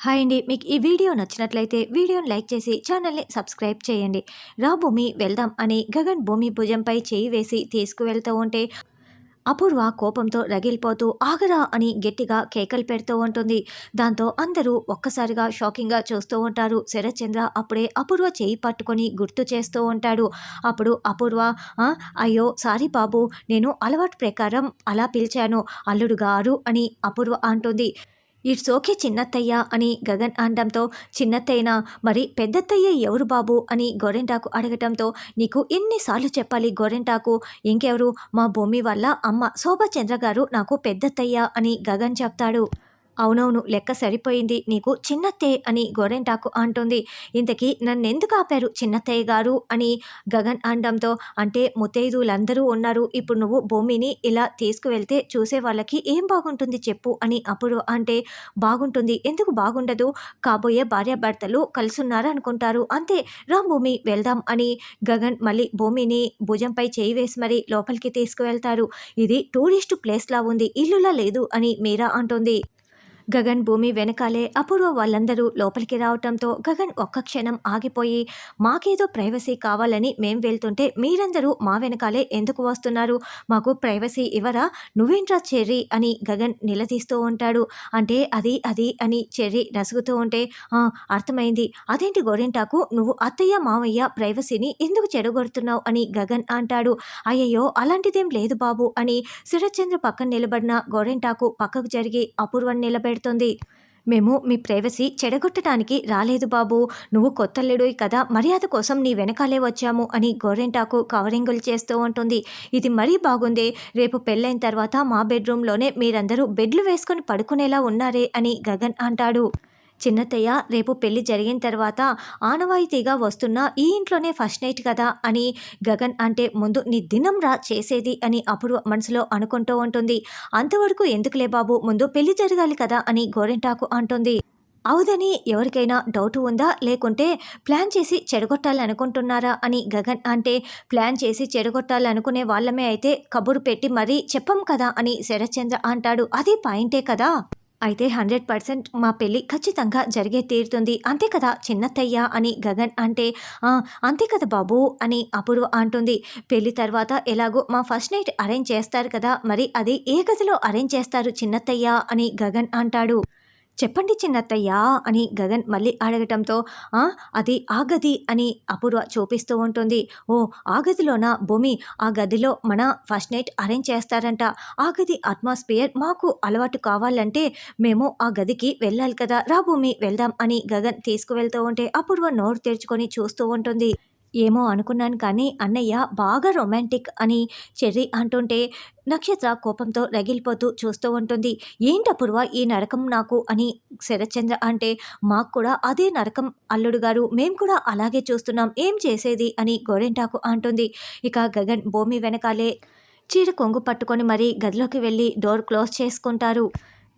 Hi అండి. మీకు ఈ వీడియో నచ్చినట్లయితే వీడియోని లైక్ చేసి ఛానల్ని సబ్స్క్రైబ్ చేయండి. రా భూమి వెళ్దాం అని గగన్ భూమి భుజంపై చేయి వేసి తీసుకువెళ్తూ ఉంటే అపూర్వ కోపంతో రగిలిపోతూ ఆగరా అని గట్టిగా కేకలు పెడుతూ ఉంటుంది. దాంతో అందరూ ఒక్కసారిగా షాకింగ్గా చూస్తూ ఉంటారు. శరత్చంద్ర అప్పుడే అపూర్వ చేయి పట్టుకొని గుర్తు చేస్తూ ఉంటాడు. అప్పుడు అపూర్వ అయ్యో సారీ బాబు నేను అలవాటు ప్రకారం అలా పిలిచాను. అల్లుడు గారు అని అపూర్వ అంటుంది. ఇట్స్ ఓకే చిన్నత్తయ్య అని గగన్ అనడంతో చిన్నత్తయ్యనా మరి పెద్దత్తయ్య ఎవరు బాబు? అని గోరెంటాకు అడగటంతో నీకు ఎన్నిసార్లు చెప్పాలి గోరెంటాకు? ఇంకెవరు? మా భూమి వల్ల అమ్మ శోభచంద్ర గారు నాకు పెద్దత్తయ్య అని గగన్ చెప్తాడు. అవునవును లెక్క సరిపోయింది. నీకు చిన్నత్తే అని గోరెంటాకు అంటుంది. ఇంతకీ నన్నెందుకు ఆపారు చిన్నత్తయ్య గారు అని గగన్ అనడంతో అంటే ముత్తైదులందరూ ఉన్నారు. ఇప్పుడు నువ్వు భూమిని ఇలా తీసుకువెళ్తే చూసే వాళ్ళకి ఏం బాగుంటుంది చెప్పు అని అప్పుడు అంటే బాగుంటుంది. ఎందుకు బాగుండదు? కాబోయే భార్యాభర్తలు కలుసున్నారనుకుంటారు. అంతే రా భూమి వెళ్దాం అని గగన్ మళ్ళీ భూమిని భుజంపై చేయి వేసి మరీ లోపలికి తీసుకువెళ్తారు. ఇది టూరిస్ట్ ప్లేస్లా ఉంది ఇల్లులా లేదు అని మీరా అంటుంది. గగన్ భూమి వెనకాలే అపూర్వ వాళ్ళందరూ లోపలికి రావటంతో గగన్ ఒక్క క్షణం ఆగిపోయి మాకేదో ప్రైవసీ కావాలని మేం వెళ్తుంటే మీరందరూ మా వెనకాలే ఎందుకు వస్తున్నారు? మాకు ప్రైవసీ ఇవ్వరా? నువ్వేంట్రా చెర్రీ? అని గగన్ నిలదీస్తూ ఉంటాడు. అంటే అది అది అని చెర్రీ నసుగుతూ ఉంటే అర్థమైంది. అదేంటి గోరింటాకు? నువ్వు అత్తయ్య మావయ్య ప్రైవసీని ఎందుకు చెడగొడుతున్నావు? అని గగన్ అంటాడు. అయ్యయ్యో అలాంటిదేం లేదు బాబు అని శరత్చంద్ర పక్కన నిలబడిన గోరింటాకు పక్కకు జరిగి అపూర్వం నిలబెడ నిలబెడుతుంది మేము మీ ప్రైవసీ చెడగొట్టడానికి రాలేదు బాబు. నువ్వు కొత్తల్లుడు కదా మర్యాద కోసం నీ వెనకాలే వచ్చాము అని గోరెంటాకు కవరింగులు చేస్తూ ఉంటుంది. ఇది మరీ బాగుంది రేపు పెళ్ళైన తర్వాత మా బెడ్రూమ్లోనే మీరందరూ బెడ్లు వేసుకొని పడుకునేలా ఉన్నారే అని గగన్ అంటాడు. చిన్నతయ్య రేపు పెళ్ళి జరిగిన తర్వాత ఆనవాయితీగా వస్తున్న ఈ ఇంట్లోనే ఫస్ట్ నైట్ కదా అని గగన్ అంటే ముందు నీ దినం రా చేసేది అని అప్పుడు మనసులో అనుకుంటూ ఉంటుంది. అంతవరకు ఎందుకులే బాబు ముందు పెళ్ళి జరగాలి కదా అని గోరెంటాకు అంటుంది. అవుదని ఎవరికైనా డౌట్ ఉందా? లేకుంటే ప్లాన్ చేసి చెడగొట్టాలనుకుంటున్నారా అని గగన్ అంటే ప్లాన్ చేసి చెడగొట్టాలనుకునే వాళ్ళమే అయితే కబురు పెట్టి మరీ చెప్పం కదా అని శరత్చంద్ర అంటాడు. అది పాయింటే కదా? అయితే హండ్రెడ్ పర్సెంట్ మా పెళ్ళి ఖచ్చితంగా జరిగే తీరుతుంది. అంతే కదా చిన్నత్తయ్య అని గగన్ అంటే అంతే కదా బాబు అని అపూర్వ అంటుంది. పెళ్ళి తర్వాత ఎలాగో మా ఫస్ట్ నైట్ అరేంజ్ చేస్తారు కదా మరి అది ఏ గదిలో అరేంజ్ చేస్తారు చిన్నత్తయ్య అని గగన్ అంటాడు. చెప్పండి చిన్నత్తయ్య అని గగన్ మళ్ళీ అడగటంతో అది ఆ గది అని అపూర్వ చూపిస్తూ ఉంటుంది. ఓ ఆ గదిలోన భూమి? ఆ గదిలో మన ఫస్ట్ నైట్ అరేంజ్ చేస్తారంట. ఆ గది అట్మాస్ఫియర్ మాకు అలవాటు కావాలంటే మేము ఆ గదికి వెళ్ళాలి కదా. రా భూమి వెళ్దాం అని గగన్ తీసుకువెళ్తూ ఉంటే అపూర్వ నోరు తెరుచుకొని చూస్తూ ఉంటుంది. ఏమో అనుకున్నాను కానీ అన్నయ్య బాగా రొమాంటిక్ అని చెర్రీ అంటుంటే నక్షత్ర కోపంతో రగిలిపోతూ చూస్తూ ఉంటుంది. ఏంటపూర్వ ఈ నరకం నాకు అని శరత్చంద్ర అంటే మాకు కూడా అదే నరకం అల్లుడు గారు మేము కూడా అలాగే చూస్తున్నాం ఏం చేసేది అని గోరెంటాకు అంటుంది. ఇక గగన్ భూమి వెనకాలే చీర కొంగు పట్టుకొని మరీ గదిలోకి వెళ్ళి డోర్ క్లోజ్ చేసుకుంటారు.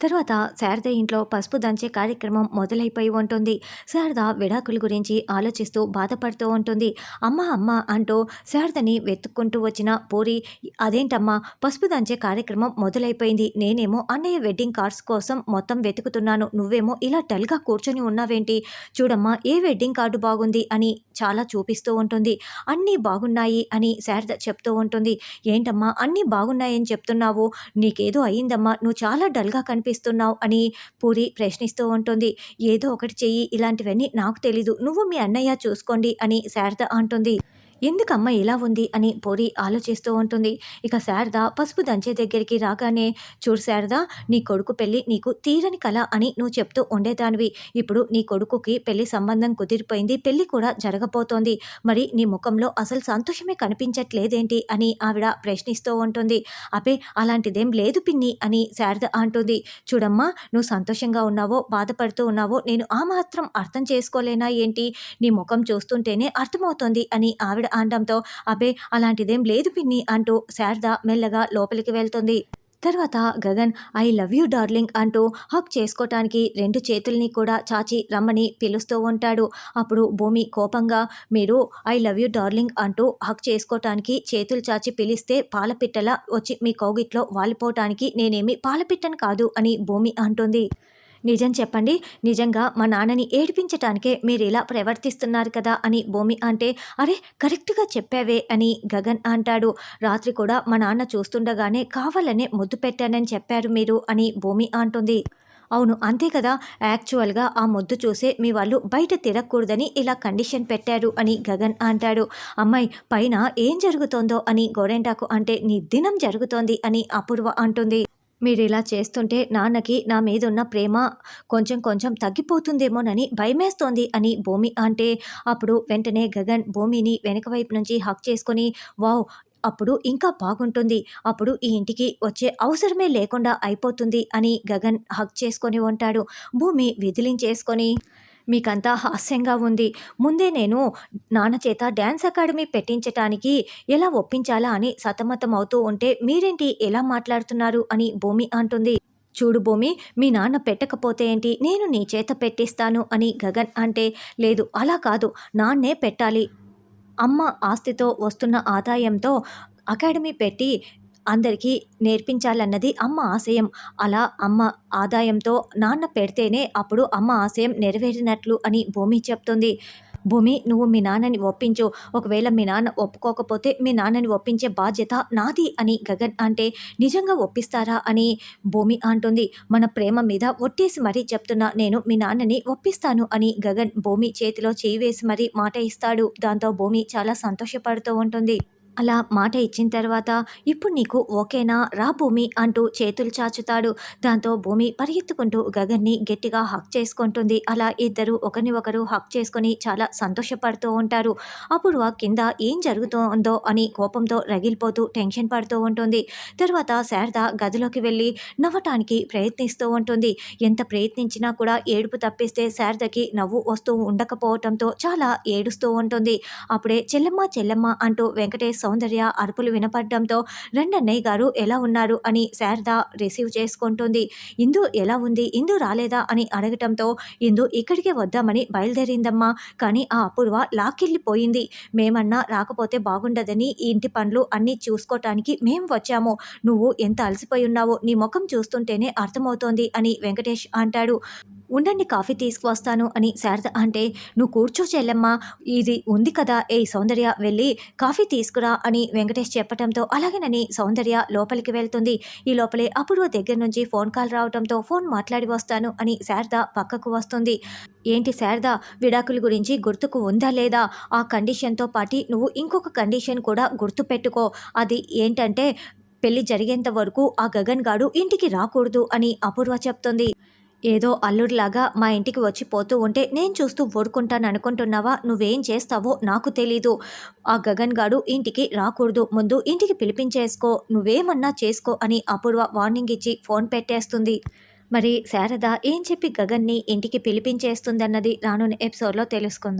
తర్వాత శారద ఇంట్లో పసుపు దంచే కార్యక్రమం మొదలైపోయి ఉంటుంది. శారద విడాకుల గురించి ఆలోచిస్తూ బాధపడుతూ ఉంటుంది. అమ్మ అమ్మ అంటూ శారదని వెతుక్కుంటూ వచ్చిన పూరి అదేంటమ్మా పసుపు దంచే కార్యక్రమం మొదలైపోయింది. నేనేమో అన్నయ్య వెడ్డింగ్ కార్డ్స్ కోసం మొత్తం వెతుకుతున్నాను. నువ్వేమో ఇలా డల్గా కూర్చొని ఉన్నావేంటి? చూడమ్మా ఏ వెడ్డింగ్ కార్డు బాగుంది? అని చాలా చూపిస్తూ ఉంటుంది. అన్నీ బాగున్నాయి అని శారద చెప్తూ ఉంటుంది. ఏంటమ్మా అన్నీ బాగున్నాయని చెప్తున్నావు. నీకేదో అయ్యిందమ్మా. నువ్వు చాలా డల్గా కనిపిస్తున్నావు అని పూరి ప్రశ్నిస్తూ ఉంటుంది. ఏదో ఒకటి చెయ్యి ఇలాంటివన్నీ నాకు తెలీదు. నువ్వు మీ అన్నయ్య చూసుకోండి అని శారద అంటుంది. ఎందుకమ్మ ఇలా ఉంది అని పూరి ఆలోచిస్తూ ఉంటుంది. ఇక శారద పసుపు దంచే దగ్గరికి రాగానే చూడు శారద నీ కొడుకు పెళ్ళి నీకు తీరని కళ అని నువ్వు చెప్తూ ఉండేదానివి. ఇప్పుడు నీ కొడుకుకి పెళ్ళి సంబంధం కుదిరిపోయింది పెళ్ళి కూడా జరగబోతోంది. మరి నీ ముఖంలో అసలు సంతోషమే కనిపించట్లేదేంటి అని ఆవిడ ప్రశ్నిస్తూ ఉంటుంది. అపే అలాంటిదేం లేదు పిన్ని అని శారద అంటుంది. చూడమ్మా నువ్వు సంతోషంగా ఉన్నావో బాధపడుతూ ఉన్నావో నేను ఆ మాత్రం అర్థం చేసుకోలేనా ఏంటి? నీ ముఖం చూస్తుంటేనే అర్థమవుతోంది అని ఆవిడ అనడంతో అబే అలాంటిదేం లేదు పిన్ని అంటూ శారద మెల్లగా లోపలికి వెళ్తుంది. తర్వాత Gagan I love you darling అంటూ హక్ చేసుకోవటానికి రెండు చేతుల్ని కూడా చాచి రమ్మని పిలుస్తూ ఉంటాడు. అప్పుడు భూమి కోపంగా మీరు ఐ లవ్ యూ డార్లింగ్ అంటూ హక్ చేసుకోవటానికి చేతులు చాచి పిలిస్తే పాలపిట్టల వచ్చి మీ కౌగిట్లో వాలిపోవటానికి నేనేమి పాలపిట్టను కాదు అని భూమి అంటుంది. నిజం చెప్పండి. నిజంగా మా నాన్నని ఏడిపించటానికే మీరు ఇలా ప్రవర్తిస్తున్నారు కదా అని భూమి అంటే అరే కరెక్ట్గా చెప్పావే అని గగన్ అంటాడు. రాత్రి కూడా మా నాన్న చూస్తుండగానే కావాలనే ముద్దు పెట్టానని చెప్పారు మీరు అని భూమి అంటుంది. అవును అంతే కదా. యాక్చువల్గా ఆ ముద్దు చూసే మీ వాళ్ళు బయట తిరగకూడదని ఇలా కండిషన్ పెట్టారు అని గగన్ అంటాడు. అమ్మాయి పైన ఏం జరుగుతోందో అని గోరెంటాకు అంటే నీ దినం జరుగుతోంది అని అపూర్వ అంటుంది. మీరు ఇలా చేస్తుంటే నాన్నకి నా మీద ఉన్న ప్రేమ కొంచెం కొంచెం తగ్గిపోతుందేమోనని భయమేస్తోంది అని భూమి అంటే అప్పుడు వెంటనే గగన్ భూమిని వెనక వైపు నుంచి హక్ చేసుకొని వావ్ అప్పుడు ఇంకా బాగుంటుంది. అప్పుడు ఈ ఇంటికి వచ్చే అవసరమే లేకుండా అయిపోతుంది అని గగన్ హక్ చేసుకొని ఉంటాడు. భూమి విదిలించేసుకొని మీకంతా హాస్యంగా ఉంది. ముందే నేను నాన్న చేత డ్యాన్స్ అకాడమీ పెట్టించటానికి ఎలా ఒప్పించాలా అని సతమతం అవుతూ ఉంటే మీరేంటి ఎలా మాట్లాడుతున్నారు అని భూమి అంటుంది. చూడు భూమి మీ నాన్న పెట్టకపోతే ఏంటి? నేను నీ చేత పెట్టిస్తాను అని గగన్ అంటే లేదు అలా కాదు. నాన్నే పెట్టాలి. అమ్మ ఆస్తితో వస్తున్న ఆదాయంతో అకాడమీ పెట్టి అందరికీ నేర్పించాలన్నది అమ్మ ఆశయం. అలా అమ్మ ఆదాయంతో నాన్న పెడితేనే అప్పుడు అమ్మ ఆశయం నెరవేరినట్లు అని భూమి చెప్తుంది. భూమి నువ్వు మీ నాన్నని ఒప్పించు. ఒకవేళ మీ నాన్న ఒప్పుకోకపోతే మీ నాన్నని ఒప్పించే బాధ్యత నాది అని గగన్ అంటే నిజంగా ఒప్పిస్తారా అని భూమి అంటుంది. మన ప్రేమ మీద ఒట్టేసి మరీ చెప్తున్నా నేను మీ నాన్నని ఒప్పిస్తాను అని గగన్ భూమి చేతిలో చేయి వేసి మరీ మాట ఇస్తాడు. దాంతో భూమి చాలా సంతోషపడుతూ ఉంటుంది. అలా మాట ఇచ్చిన తర్వాత ఇప్పుడు నీకు ఓకేనా? రా భూమి అంటూ చేతులు చాచుతాడు. దాంతో భూమి పరిగెత్తుకుంటూ గగన్ని గట్టిగా హక్ చేసుకుంటుంది. అలా ఇద్దరు ఒకరిని ఒకరు హక్ చేసుకొని చాలా సంతోషపడుతూ ఉంటారు. అప్పుడు ఆ కింద ఏం జరుగుతుందో అని కోపంతో రగిలిపోతూ టెన్షన్ పడుతూ ఉంటుంది. తర్వాత శారద గదిలోకి వెళ్ళి నవ్వటానికి ప్రయత్నిస్తూ ఉంటుంది. ఎంత ప్రయత్నించినా కూడా ఏడుపు తప్పిస్తే శారదకి నవ్వు వస్తూ ఉండకపోవటంతో చాలా ఏడుస్తూ ఉంటుంది. అప్పుడే చెల్లెమ్మ చెల్లెమ్మ అంటూ వెంకటేష్ సౌందర్య అరుపులు వినపడడంతో రెండన్నయ్య గారు ఎలా ఉన్నారు? అని శారద రిసీవ్ చేసుకుంటుంది. ఇందు ఎలా ఉంది? ఇందు రాలేదా? అని అడగటంతో ఇందు ఇక్కడికే వద్దామని బయలుదేరిందమ్మా కానీ ఆ అపూర్వ లాక్కెళ్ళిపోయింది. మేమన్నా రాకపోతే బాగుండదని ఈ ఇంటి పనులు అన్నీ చూసుకోవటానికి మేము వచ్చాము. నువ్వు ఎంత అలసిపోయి ఉన్నావో నీ ముఖం చూస్తుంటేనే అర్థమవుతోంది అని వెంకటేష్ అంటాడు. ఉండండి కాఫీ తీసుకువస్తాను అని శారద అంటే నువ్వు కూర్చో చెల్లెమ్మా ఇది ఉంది కదా ఏ సౌందర్య వెళ్ళి కాఫీ తీసుకురా అని వెంకటేష్ చెప్పడంతో అలాగేనని సౌందర్య లోపలికి వెళ్తుంది. ఈ లోపలే అపూర్వ దగ్గర నుంచి ఫోన్ కాల్ రావడంతో ఫోన్ మాట్లాడి వస్తాను అని శారద పక్కకు వస్తుంది. ఏంటి శారద విడాకుల గురించి గుర్తుకు ఉందా లేదా? ఆ కండిషన్తో పాటు నువ్వు ఇంకొక కండిషన్ కూడా గుర్తు పెట్టుకో. అది ఏంటంటే పెళ్ళి జరిగేంత వరకు ఆ గగన్ గాడు ఇంటికి రాకూడదు అని అపూర్వ చెప్తుంది. ఏదో అల్లుడిలాగా మా ఇంటికి వచ్చి పోతూ ఉంటే నేను చూస్తూ ఓడుకుంటాను అనుకుంటున్నావా? నువ్వేం చేస్తావో నాకు తెలీదు. ఆ గగన్ గాడు ఇంటికి రాకూడదు. ముందు ఇంటికి పిలిపించేసుకో. నువ్వేమన్నా చేసుకో అని అపూర్వ వార్నింగ్ ఇచ్చి ఫోన్ పెట్టేస్తుంది. మరి శారద ఏం చెప్పి గగన్ని ఇంటికి పిలిపించేస్తుందన్నది రానున్న ఎపిసోడ్లో తెలుసుకుందాం.